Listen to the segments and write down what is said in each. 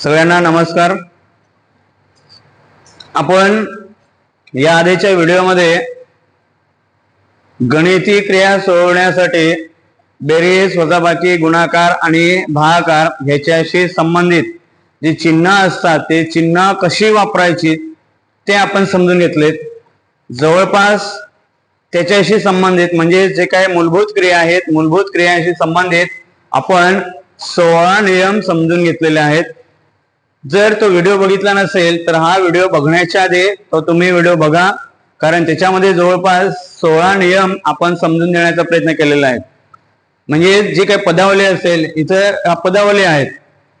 सगळ्यांना नमस्कार. आपण या आधीच्या व्हिडिओमध्ये गणिती क्रिया सोडवण्यासाठी बेरीज वजाबाकी गुणाकार आणि भागाकार ह्याच्याशी संबंधित जी चिन्ह असतात ते चिन्ह कशी वापरायची ते आपण समजून घेतलेत. जवळपास त्याच्याशी संबंधित म्हणजे जे काही मूलभूत क्रिया आहेत मूलभूत क्रियांशी संबंधित आपण सोळा नियम समजून घेतलेले आहेत. जर तो व्हिडिओ बघितला नसेल तर हा व्हिडिओ बघण्याच्या आधी तो तुम्ही व्हिडिओ बघा. कारण त्याच्यामध्ये जवळपास सोळा नियम आपण समजून देण्याचा प्रयत्न केलेला आहे. म्हणजे जी काही पदावली असेल इथं पदावली आहेत.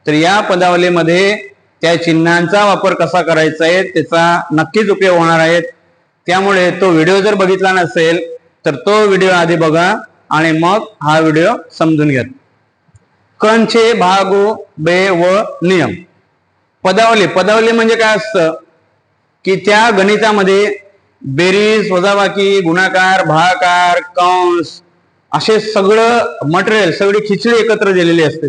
तर या पदावलीमध्ये त्या चिन्हांचा वापर कसा करायचा आहे त्याचा नक्कीच उपयोग होणार आहे. त्यामुळे तो व्हिडिओ जर बघितला नसेल तर तो व्हिडिओ आधी बघा आणि मग हा व्हिडिओ समजून घ्या. कंचे भागो बे व नियम. पदावली. पदावली म्हणजे काय असतं? की त्या गणितामध्ये बेरीज वजाबाकी गुणाकार भागाकार कंस असे सगळं मटेरियल सगळी खिचडी एकत्र दिलेली असते.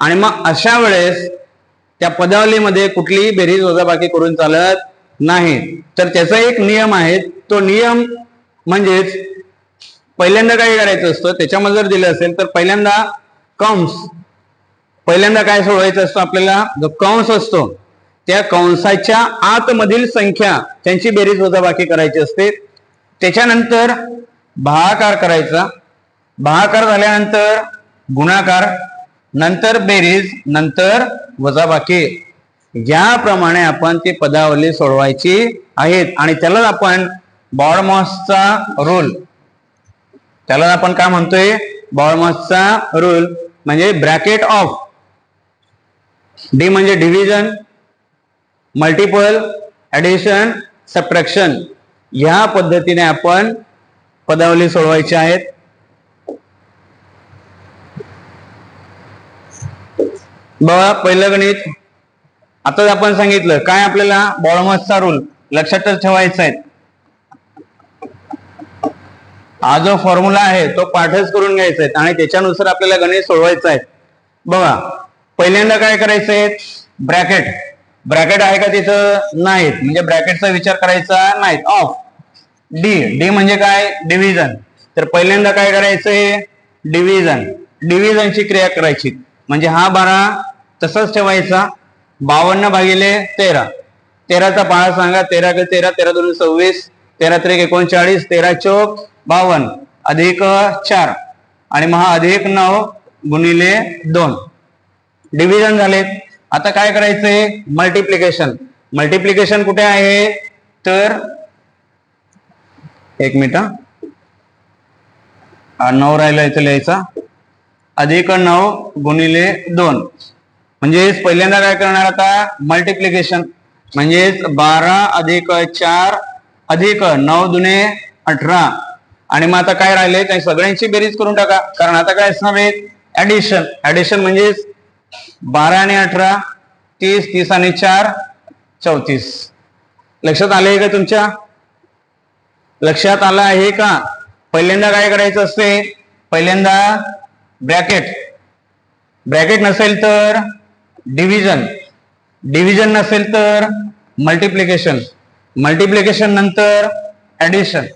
आणि मग अशा वेळेस त्या पदावलीमध्ये कुठलीही बेरीज वजाबाकी करून चालत नाही. तर त्याचा एक नियम आहे. तो नियम म्हणजेच पहिल्यांदा काय करायचं असतं? त्याच्यामध्ये जर दिलं असेल तर पहिल्यांदा कंस पहिल्यांदा काय सोडवायचं असतं आपल्याला? जो कंस असतो त्या कंसाच्या आतमधील संख्या त्यांची बेरीज वजाबाकी करायची असते. त्याच्यानंतर भागाकार करायचा. भागाकार झाल्यानंतर गुणाकार नंतर बेरीज नंतर वजाबाकी. याप्रमाणे आपण ती पदावली सोडवायची आहेत. आणि त्यालाच आपण बॉडमॉसचा रूल त्याला आपण काय म्हणतोय? बॉडमॉसचा रूल म्हणजे ब्रॅकेट ऑफ. डी म्हणजे डिव्हिजन मल्टिपल ऍडिशन सबट्रॅक्शन ह्या पद्धतीने आपण पदावली सोडवायची आहेत. बघा पहिलं गणित. आताच आपण सांगितलं काय आपल्याला? बॉडमॉसचा रूल लक्षातच ठेवायचा आहे. हा जो फॉर्म्युला आहे तो पाठच करून घ्यायचा आहे. आणि त्याच्यानुसार आपल्याला गणित सोडवायचं आहे. बघा पहिल्यांदा काय करायचंय? ब्रॅकेट ब्रॅकेट आहे का तिथं? नाहीत. म्हणजे ब्रॅकेटचा विचार करायचा नाहीत ऑफ डी डी म्हणजे काय? डिव्हिजन तर पहिल्यांदा काय करायचंय? डिव्हिजन डिव्हिजनची क्रिया करायची. म्हणजे हा बारा तसंच ठेवायचा. बावन्न भागिले तेरा. तेराचा पाळा सांगा. तेरा के तेरा तेरा दोन सव्वीस. तेरा त्रिक एकोणचाळीस तेरा चौक बावन्न. अधिक चार. आणि मग हा अधिक नऊ गुणिले दोन. डिव्हिजन झाले. आता काय करायचंय? मल्टिप्लिकेशन मल्टिप्लिकेशन कुठे आहे? तर एक मिनिट नऊ राहिला इथं लिहायचा. अधिक नऊ गुणिले दोन. म्हणजेच पहिल्यांदा काय करणार आता? मल्टिप्लिकेशन म्हणजेच बारा अधिक चार अधिक नऊ दुने अठरा. आणि मग आता काय राहिले? त्या सगळ्यांची बेरीज करून टाका. कारण आता काय असणार आहे? ऍडिशन ऍडिशन म्हणजेच बारा आणि अठरा तीस तीस आणि चार चौतीस. लक्षात आले का तुमच्या? लक्षात आलं आहे का? पहिल्यांदा काय करायचं असते? पहिल्यांदा ब्रॅकेट. ब्रॅकेट नसेल तर डिव्हिजन. डिव्हिजन नसेल तर मल्टिप्लिकेशन. मल्टिप्लिकेशन नंतर ऍडिशन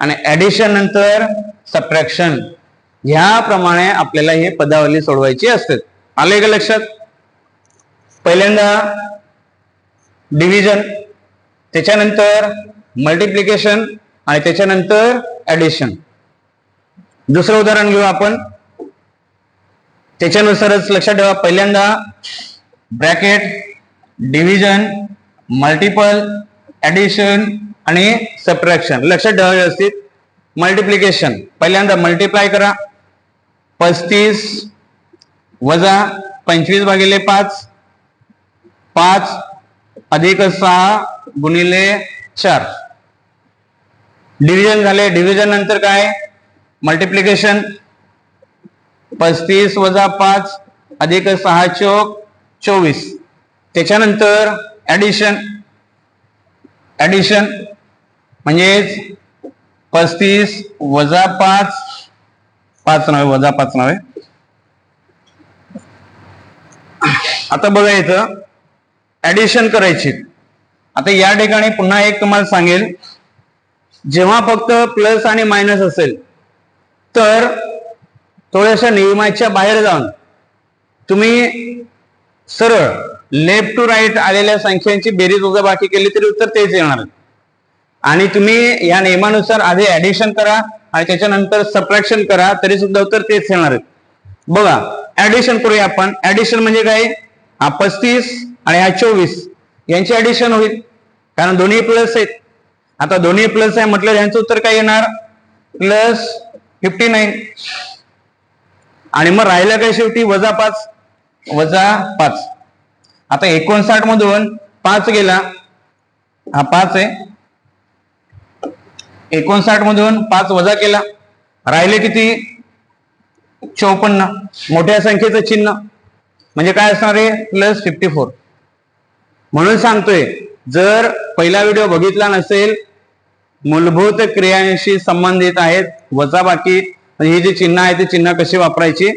आणि ऍडिशन नंतर सप्रॅक्शन ह्याप्रमाणे आपल्याला हे पदावली सोडवायची असते आले का लक्षात? पहिल्यांदा डिव्हिजन त्याच्यानंतर मल्टिप्लिकेशन आणि त्याच्यानंतर ऍडिशन दुसरं उदाहरण घेऊ आपण. त्याच्यानुसारच लक्षात ठेवा पहिल्यांदा ब्रॅकेट डिव्हिजन मल्टिपल ऍडिशन आणि सबट्रॅक्शन लक्षात ठेवा व्यवस्थित. मल्टिप्लिकेशन पहिल्यांदा मल्टिप्लाय करा. पस्तीस वजा पंचवीस भागिले पाच पाच अधिक सहा गुणिले चार. डिव्हिजन झाले. डिव्हिजन नंतर काय? मल्टिप्लिकेशन पस्तीस वजा पाच अधिक सहा चौक चोवीस. त्याच्यानंतर ॲडिशन ॲडिशन म्हणजेच पस्तीस वजा पाच पाच नव्हे वजा पाच नव्हे. आता बघा इथं ऍडिशन करायची. आता या ठिकाणी पुन्हा एक तुम्हाला सांगेल. जेव्हा फक्त प्लस आणि मायनस असेल तर थोड्याशा नियमाच्या बाहेर जाऊन तुम्ही सरळ लेफ्ट टू राईट आलेल्या संख्यांची बेरीज वजाबाकी केली तरी उत्तर तेच येणार. आणि तुम्ही या नियमानुसार आधी ऍडिशन करा आणि त्याच्यानंतर सप्रॅक्शन करा तरी सुद्धा उत्तर तेच येणार. बघा ऍडिशन करूया आपण. ऍडिशन म्हणजे काय? हा पस्तीस आणि हा चोवीस यांची ऍडिशन होईल. कारण दोन्ही प्लस आहेत. आता दोन्ही प्लस आहे म्हटलं यांचं उत्तर काय येणार? प्लस फिफ्टी नाईन आणि मग राहिलं काय शेवटी? वजा पाच. वजा पाच. आता एकोणसाठ मधून पाच गेला. हा पाच आहे. एकोणसाठ मधून पाच वजा केला. राहिले किती? चौपन्न. मोठ्या संख्येचं चिन्ह. म्हणजे काय असणार आहे? प्लस फिफ्टी फोर म्हणून सांगतोय जर पहिला व्हिडिओ बघितला नसेल मूलभूत क्रियांशी संबंधित आहेत वजाबाकी बाकी ही जी चिन्ह आहे ती चिन्ह कशी वापरायची?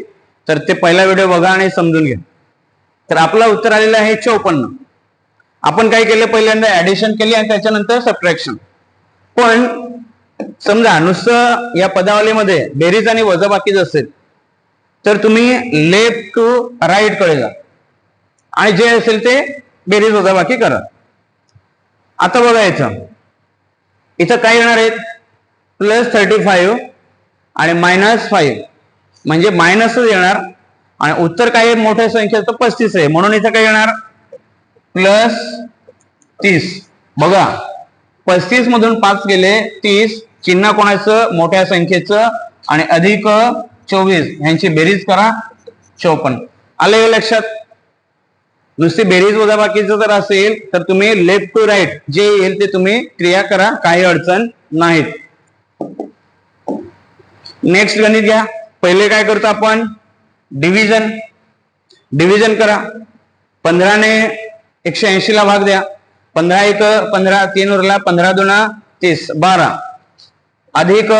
तर ते पहिला व्हिडिओ बघा आणि समजून घ्या. तर आपलं उत्तर आलेलं आहे चौपन्न. आपण काय केलं? पहिल्यांदा ऍडिशन केली आणि त्याच्यानंतर सबट्रॅक्शन पण समजा नुसतं या पदावलीमध्ये बेरीज आणि वजाबाकीच असेल तर तुम्ही लेफ्ट टू राईटकडे जा. आणि जे असेल ते बेरीज वजाबाकी करा. आता बघायचं इथं. काय येणार आहेत? प्लस थर्टी फाईव्ह आणि मायनस फाईव्ह म्हणजे मायनसच येणार. आणि उत्तर काय मोठ्या संख्येचं पस्तीस आहे. म्हणून इथं काय येणार? प्लस तीस. बघा. पस्तीस मधून पाच गेले तीस. चिन्ह कोणाचं? मोठ्या संख्येचं. आणि अधिक चोवीस यांची बेरीज करा चौपन्न. आले लक्षात? नुसती बेरीज वजाबाकीचं जर असेल तर तुम्ही लेफ्ट टू राईट जे येईल ते तुम्ही क्रिया करा काही अडचण नाहीत. नेक्स्ट गणित घ्या. पहिले काय करतो आपण? डिव्हिजन डिव्हिजन करा. पंधराने एकशे ऐंशी ला भाग द्या. पंधरा एक पंधरा तीन उरला पंधरा दुना तीस बारा. अधिक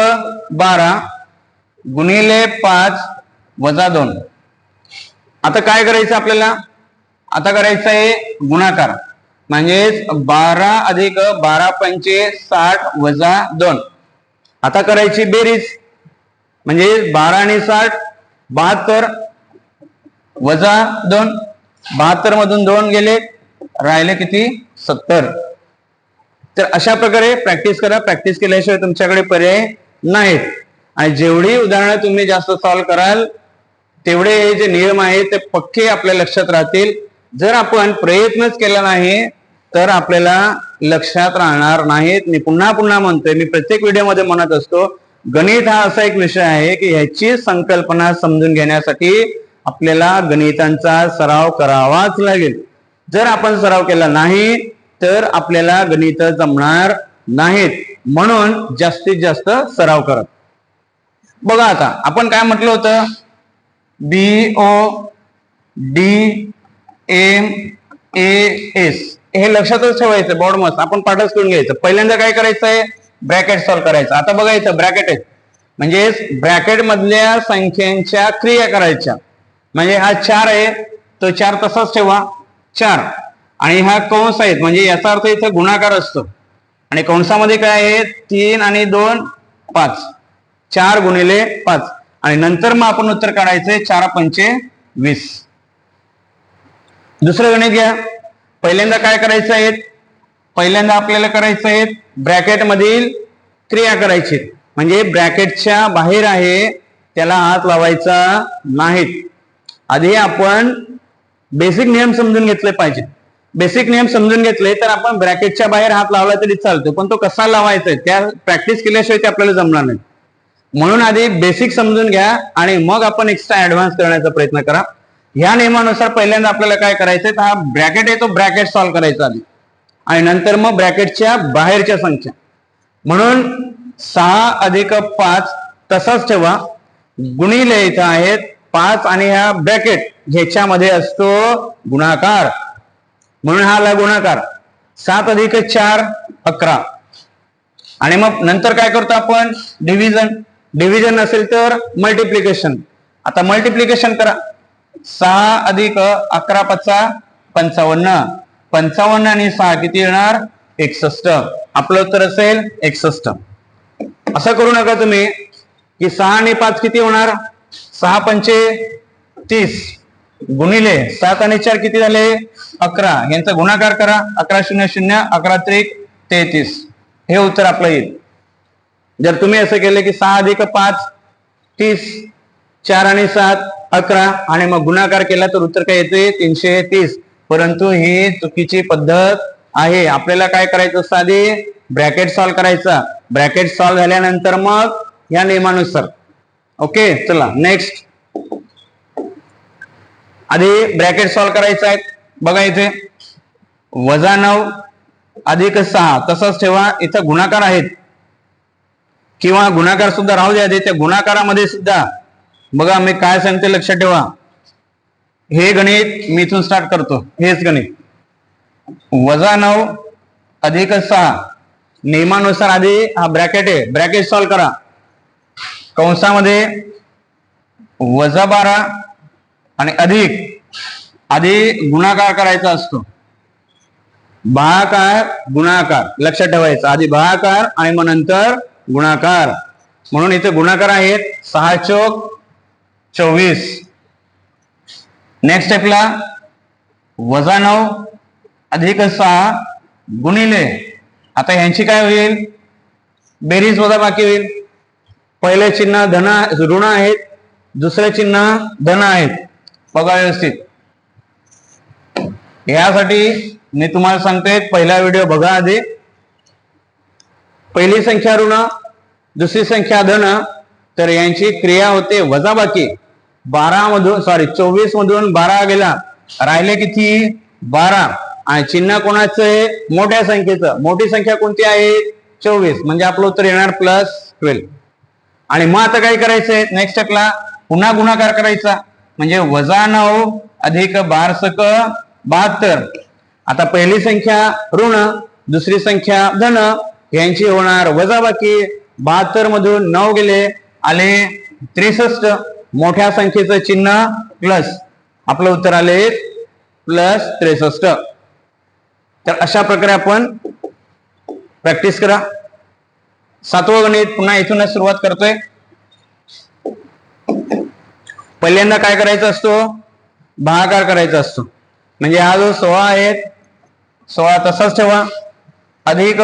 बारा गुणिले पाच वजा दोन. आता काय करायचं आपल्याला? आता करायचं आहे गुणाकार. म्हणजेच बारा अधिक बारा पंचे साठ वजा दोन. आता करायची बेरीज. म्हणजे बारा आणि साठ बहात्तर वजा दोन. बहात्तर मधून दोन गेले राहिले किती? सत्तर. तर अशा प्रकारे प्रॅक्टिस करा. प्रॅक्टिस केल्याशिवाय तुमच्याकडे पर्याय नाहीत. आणि जेवढी उदाहरणं तुम्ही जास्त सॉल्व्ह कराल तेवढे हे जे नियम आहेत ते पक्के आपल्या लक्षात राहतील. जर आपण प्रयत्नच केला नाही तर आपल्याला लक्षात राहणार नाहीत. मी पुन्हा पुन्हा म्हणतोय मी प्रत्येक व्हिडिओमध्ये म्हणत असतो गणित हा असा एक विषय आहे की ह्याची संकल्पना समजून घेण्यासाठी आपल्याला गणितांचा सराव करावाच लागेल. जर आपण सराव केला नाही तर आपल्याला गणित जमणार नाहीत. म्हणून जास्तीत जास्त सराव करा. बघा आता आपण काय म्हटलं होतं? B O D M A S हे लक्षातच ठेवायचं बॉड मस्त. आपण पाठच करून घ्यायचं. पहिल्यांदा काय करायचं आहे ब्रॅकेट सॉल्व्ह करायचं. आता बघायचं ब्रॅकेट आहे. म्हणजेच ब्रॅकेट मधल्या संख्यांच्या क्रिया करायच्या. म्हणजे हा चार आहे तो चार तसाच ठेवा. चार. आणि हा कंस आहेत म्हणजे याचा अर्थ इथं गुणाकार असतो. आणि कंसामध्ये काय आहे? तीन आणि दोन पाच. चार गुणिले पाच. आणि नंतर मग आपण उत्तर काढायचंय चार पंचे वीस. दुसरं गणित घ्या. पहिल्यांदा काय करायचं आहे पहिल्यांदा आपल्याला करायचं आहे ब्रॅकेट मधील क्रिया करायची. म्हणजे ब्रॅकेटच्या बाहेर आहे त्याला हात लावायचा नाहीत आधी आपण बेसिक नियम समजून घेतले पाहिजे. बेसिक नियम समजून घेतले तर आपण ब्रॅकेटच्या बाहेर हात लावला तरी चालतो पण तो कसा लावायचा त्या प्रॅक्टिस केल्याशिवाय ते आपल्याला जमणार नाही. म्हणून आधी बेसिक समजून घ्या आणि मग आपण एक्स्ट्रा ऍडव्हान्स करण्याचा प्रयत्न करा. ह्या नियमानुसार पहिल्यांदा आपल्याला काय करायचंय तर हा ब्रॅकेट आहे तो ब्रॅकेट सॉल्व्ह करायचा आधी. आणि नंतर मग ब्रॅकेटच्या बाहेरच्या संख्या. म्हणून सहा अधिक पाच तसाच ठेवा. गुणिले इथं आहेत पाच आणि ह्या ब्रॅकेट ह्याच्यामध्ये असतो गुणाकार. म्हणून हा आला गुणाकार. सात अधिक चार अकरा. आणि मग नंतर काय करतो आपण? डिव्हिजन डिव्हिजन असेल तर मल्टिप्लिकेशन आता मल्टिप्लिकेशन करा. सहा अधिक अकरा पचा पंचावन्न. पंचावन्न आणि सहा किती येणार? एकसष्ट. आपलं उत्तर असेल एकसष्ट. असं करू नका तुम्ही की सहा आणि पाच किती होणार? सहा पंचे तीस. गुणिले सात आणि चार किती झाले? अकरा. यांचा गुणाकार करा. अकरा शून्य शून्य अकरा त्रिक तेहतीस. हे उत्तर आपलं येईल. जर तुम्ही असं केलं की सहा अधिक पाच तीस चार आणि सात अकरा आणि मग गुणाकार केला तर उत्तर काय येते तीनशे तीस. परंतु ही चुकीची पद्धत आहे. आपल्याला काय करायचं? साधी ब्रॅकेट सॉल्व करायचा. ब्रॅकेट सॉल्व्ह झाल्यानंतर मग या नियमानुसार. ओके? चला नेक्स्ट. आधी ब्रॅकेट सॉल्व करायचं आहे. बघा इथे. वजा नऊ अधिक सहा. तसंच ठेवा. इथं गुणाकार आहेत. किंवा गुणाकार सुद्धा राहू द्या त्या गुणाकारामध्ये सुद्धा. बघा मी काय सांगते लक्षात ठेवा. हे गणित मी इथून स्टार्ट करतो. हेच गणित. वजा नऊ अधिक सहा. नियमानुसार आधी हा ब्रॅकेट आहे. ब्रॅकेट सॉल्व्ह करा. कंसामध्ये वजा बारा आणि अधिक. आधी गुणाकार करायचा असतो. भागाकार गुणाकार. लक्षात ठेवायचं. आधी भागाकार आणि मग नंतर गुणाकार. म्हणून इथे गुणाकार आहेत सहा चोक चोवीस. नेक्स्ट स्टेपला वजा नऊ अधिक सहा गुणिले. आता ह्यांची काय होईल? बेरीज वजा बाकी होईल. पहिले चिन्ह धन ऋण आहेत. दुसरे चिन्ह धन आहेत. बघा व्यवस्थित. यासाठी मी तुम्हाला सांगतोय पहिला व्हिडिओ बघा आधी. पहिली संख्या ऋण दुसरी संख्या धन तर यांची क्रिया होते वजाबाकी. बारा मधून सॉरी चोवीस मधून बारा गेला. राहिले किती? बारा. आणि चिन्ह कोणाचं आहे? मोठ्या संख्येचं. मोठी संख्या कोणती आहे? चोवीस. म्हणजे आपलं उत्तर येणार प्लस ट्वेल्व आणि मग आता काय करायचंय नेक्स्ट स्टेपला पुन्हा गुणाकार करायचा. म्हणजे वजा नऊ अधिक बारसक बहात्तर. आता पहिली संख्या ऋण दुसरी संख्या धन. यांची होणार वजाबाकी. बहात्तर मधून नऊ गेले आले त्रेसष्ट मोठ्या संख्येचं चिन्ह प्लस आपलं उत्तर आले प्लस त्रेसष्ट. तर अशा प्रकारे आपण प्रॅक्टिस करा. सातवं गणित पुन्हा इथूनच सुरुवात करतोय. पहिल्यांदा काय करायचा असतो? भागाकार करायचा असतो. म्हणजे हा जो सोळा आहे सोळा तसाच ठेवा. अधिक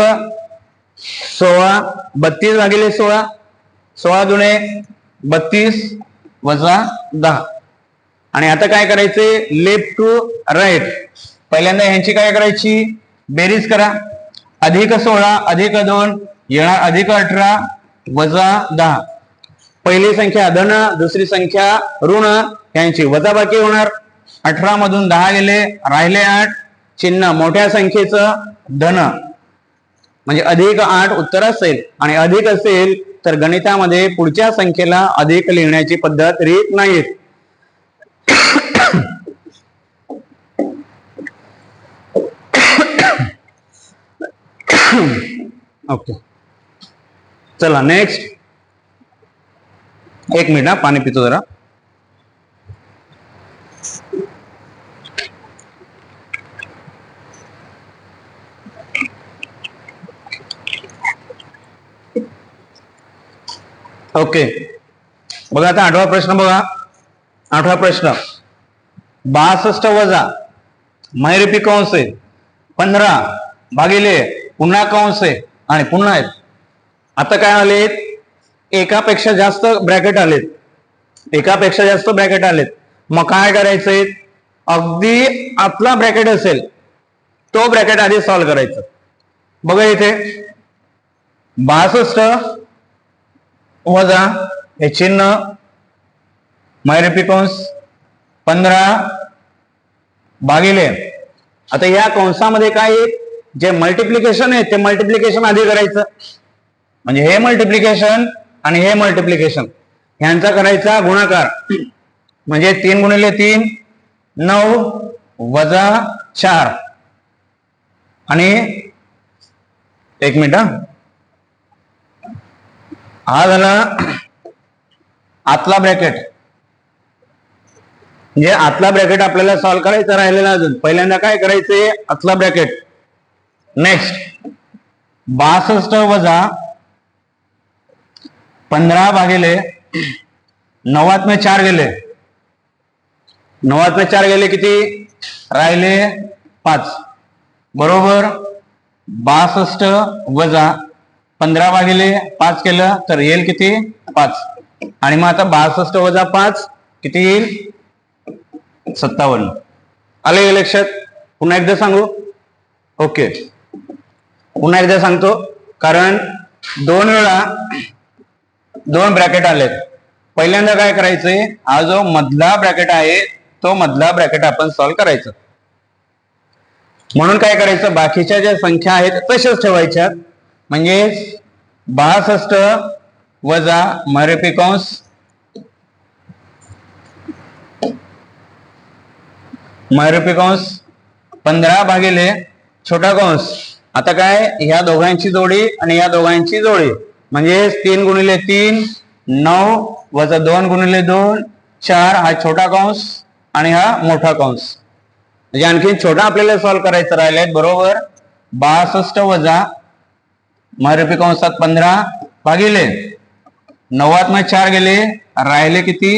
सोळा बत्तीस भागिले सोळा सोळा जुने बत्तीस वजा दहा. आणि आता काय करायचे? Left to right. पहिल्यांदा ह्यांची काय करायची? बेरीज करा. अधिक सोळा अधिक दोन येणार अधिक अठरा वजा दहा. पहिली संख्या धन दुसरी संख्या ऋण यांची वजाबाकी होणार. अठरा मधून दहा गेले राहिले आठ. चिन्ह मोठ्या संख्येचं धन. म्हणजे अधिक आठ उत्तर असेल आणि अधिक असेल तर गणितामध्ये पुढच्या संख्येला अधिक लिहिण्याची पद्धत रीत नाही ओके. चला नेक्स्ट एक मिनिट हा पाणी पितो जरा. ओके बघा आता आठवा प्रश्न बघा. आठवा प्रश्न. बासष्ट वजा मैरपी कंस आहे. पंधरा भागिले पुन्हा कंस आहे. आणि पुन्हा आहेत. आता काय आलेत? एकापेक्षा जास्त ब्रॅकेट आलेत. एकापेक्षा जास्त ब्रॅकेट आलेत. मग काय करायचंय? अगदी आपला ब्रॅकेट असेल तो ब्रॅकेट आधी सॉल्व्ह करायचं. बघा इथे. बासष्ट वजा हे चिन्ह मैरपी कंस पंधरा भागिले. आता या कंसामध्ये काय जे मल्टिप्लिकेशन आहे ते मल्टिप्लिकेशन आधी करायचं. म्हणजे हे मल्टिप्लिकेशन आणि हे मल्टिप्लिकेशन ह्यांचा करायचा गुणाकार. म्हणजे तीन गुणिले तीन नऊ वजा चार. आणि एक मिनिट हा झाला आतला ब्रॅकेट. म्हणजे आतला ब्रॅकेट आपल्याला सॉल्व्ह करायचा राहिलेला अजून. पहिल्यांदा काय करायचंय? आतला ब्रॅकेट. नेक्स्ट बासष्ट वजा पंधरा भागिले नव्वद में चार गेले. नव्वद में चार गेले किती? राहिले पाच. बरोबर? बासष्ट वजा पंधरा भागिले पाच केलं तर येईल किती? पाच. आणि मग आता बासष्ट वजा पाच किती येईल? सत्तावन्न. आले का लक्षात? पुन्हा एकदा सांगू? ओके. पुन्हा एकदा सांगतो. कारण दोन वेळा दोन ब्रॅकेट आलेत. पहिल्यांदा काय करायचंय? हा जो मधला ब्रॅकेट आहे तो मधला ब्रॅकेट आपण सॉल्व करायचं. म्हणून काय करायचं? बाकीच्या ज्या संख्या आहेत तशाच ठेवायच्या म्हणजे बासष्ट वजा मरेपी कंस मरेपी कंस पंधरा भागिले छोटा कंस आता काय? ह्या दोघांची जोडी आणि या दोघांची जोडी. म्हणजे तीन गुणिले तीन नऊ वजा दोन गुणिले दोन चार हा छोटा कंस आणि हा मोठा कंस म्हणजे आणखी छोटा आपल्याला सॉल्व्ह करायचं राहिलाय बरोबर? बासष्ट वजा महारपी कंसात पंधरा. भागिले. नव्वदमध्ये चार गेले. राहिले किती?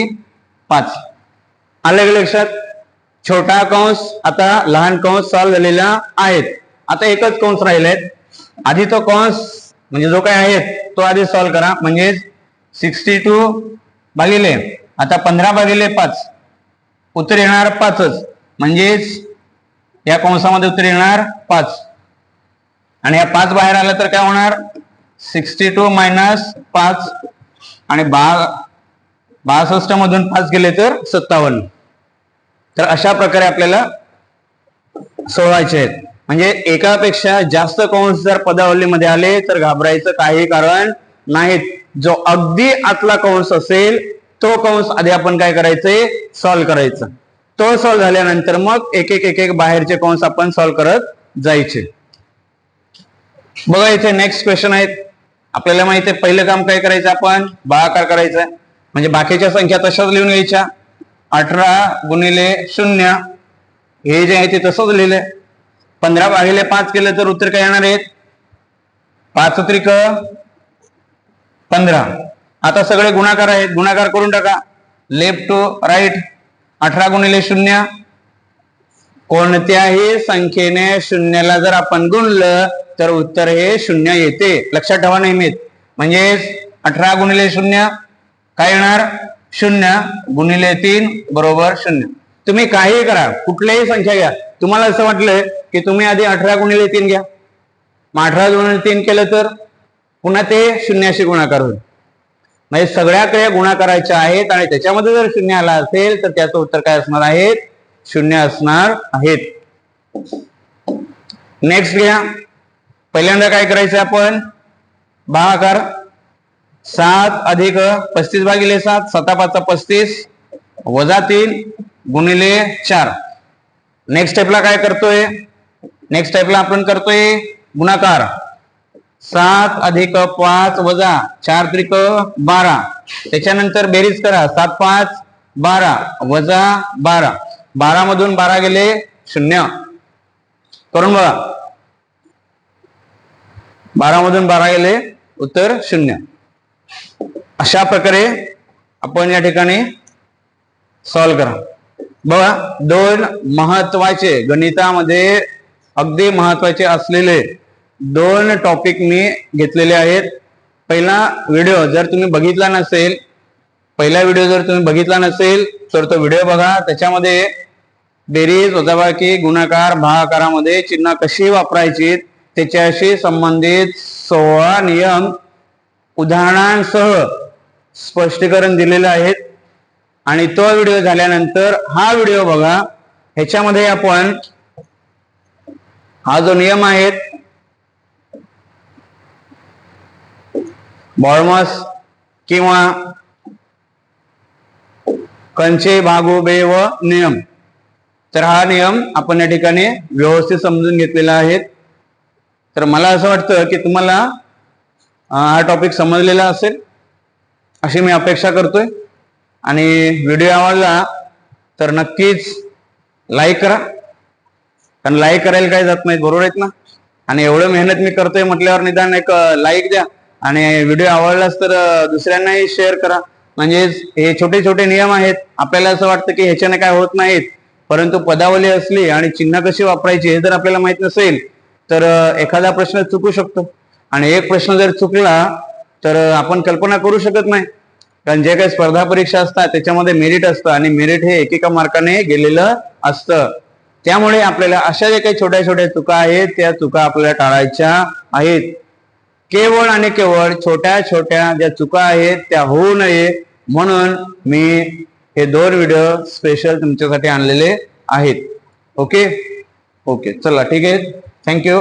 पाच. आलं का लक्षात? छोटा कंस आता लहान कंस सॉल्व झालेला आहेत. आता एकच कंस राहिलेत. आधी तो कंस म्हणजे जो काय आहे तो आधी सॉल्व्ह करा. म्हणजे सिक्स्टी टू भागिले. आता पंधरा भागिले पाच. उत्तर येणार पाचच. म्हणजेच या कंसामध्ये उत्तर येणार पाच. आणि या पाच बाहेर आलं तर काय होणार? सिक्स्टी टू मायनस पाच आणि बा बासष्ट मधून पाच गेले तर सत्तावन्न. तर अशा प्रकारे आपल्याला सोडवायचे आहेत. म्हणजे एकापेक्षा जास्त कंस जर पदावलीमध्ये आले तर घाबरायचं काही कारण नाहीत. जो अगदी आतला कंस असेल तो कंस आधी आपण काय करायचंय? सॉल्व्ह करायचं. तो सॉल्व्ह झाल्यानंतर मग एक एक एक एक बाहेरचे कंस आपण सॉल्व्ह करत जायचे. बघा इथे नेक्स्ट क्वेश्चन आहेत. आपल्याला माहिती आहे पहिलं काम काय करायचं आपण? भागाकार करायचं. म्हणजे बाकीच्या संख्या तशाच लिहून घ्यायच्या. अठरा गुणिले शून्य हे जे आहे ते तसंच लिहिलंय. पंधरा भागिले पाच केलं तर उत्तर काय येणार आहेत? पाच त्रिक पंधरा. आता सगळे गुणाकार आहेत. गुणाकार करून टाका. लेफ्ट टू राईट अठरा गुणिले शून्य कोणत्याही संख्येने शून्याला जर आपण गुणलं तर उत्तर हे शून्य येते. लक्षात ठेवा नेहमीच. म्हणजेच अठरा गुणिले शून्य काय येणार? शून्य गुणिले तीन बरोबर शून्य. तुम्ही काही करा कुठल्याही संख्या घ्या. तुम्हाला असं वाटलं की तुम्ही आधी अठरा गुणिले तीन घ्या. मग अठरा गुणिले तीन केलं तर पुन्हा ते शून्याशी गुणाकार होईल. म्हणजे सगळ्याकडे गुणाकारायच्या आहेत आणि त्याच्यामध्ये जर शून्य आला असेल तर त्याचं उत्तर काय असणार आहे? शून्य असणार आहेत. नेक्स्ट घ्या. पहिल्यांदा काय करायचं आपण? भागाकार सात अधिक पस्तीस भागिले सात सता पाचचा पस्तीस वजा तीन गुणिले चार. नेक्स्ट स्टेपला काय करतोय? नेक्स्ट स्टेपला आपण करतोय गुणाकार. सात अधिक पाच वजा चार त्रिक बारा. त्याच्यानंतर बेरीज करा. सात पाच बारा वजा बारा. बारा मधून बारा गेले शून्य. करून बघा. बारा मधून बारा गेले उत्तर शून्य. अशा प्रकारे आपण या ठिकाणी सॉल्व करा. बघा दोन महत्त्वाचे गणितामध्ये अगदी महत्त्वाचे असलेले दोन टॉपिक मी घेतलेले आहेत. पहिला व्हिडिओ जर तुम्ही बघितला नसेल पहिला व्हिडिओ जर तुम्ही बघितला नसेल तर तो व्हिडिओ बघा. त्याच्यामध्ये बेरीज वजाबाकी गुणाकार भागाकारामध्ये चिन्ह कशी वापरायची त्याच्याशी संबंधित सोळा नियम उदाहरणांसह स्पष्टीकरण दिलेलं आहेत आणि तो व्हिडिओ झाल्यानंतर हा व्हिडिओ बघा. ह्याच्यामध्ये आपण हा जो नियम आहेत बॉर्मस किंवा कंचे भागो बे व नियम. तर हा नियम आपण या ठिकाणी व्यवस्थित समजून घेतलेला आहे. तर मला असं वाटतं की तुम्हाला हा टॉपिक समजलेला असेल अशी मी अपेक्षा करतोय. आणि व्हिडिओ आवडला तर नक्कीच लाईक करा. कारण लाईक करायला काही जात नाही बरोबर आहेत ना? आणि एवढं मेहनत मी करतोय म्हटल्यावर निदान एक लाईक द्या. आणि व्हिडिओ आवडलाच तर दुसऱ्यांनाही शेअर करा. म्हणजे हे छोटे छोटे नियम आहेत. आपल्याला असं वाटतं की ह्याच्याने काय होत नाहीत. परंतु पदावली असली आणि चिन्ह कशी वापरायची हे जर आपल्याला माहीत नसेल तर एखादा प्रश्न चुकू शकतो. आणि एक प्रश्न जर चुकला तर आपण कल्पना करू शकत नाही. कारण जे काही स्पर्धा परीक्षा असतात त्याच्यामध्ये मेरिट असतं आणि मेरिट हे एकेका मार्काने गेलेलं असतं. त्यामुळे आपल्याला अशा ज्या काही छोट्या छोट्या चुका आहेत त्या चुका आपल्याला टाळायच्या आहेत. केवळ आणि केवळ छोट्या छोट्या ज्या चुका आहेत त्या होऊ नये म्हणून मी हे दोन व्हिडिओ स्पेशल तुमच्यासाठी आणलेले आहेत. ओके ओके चला ठीक आहे. थँक्यू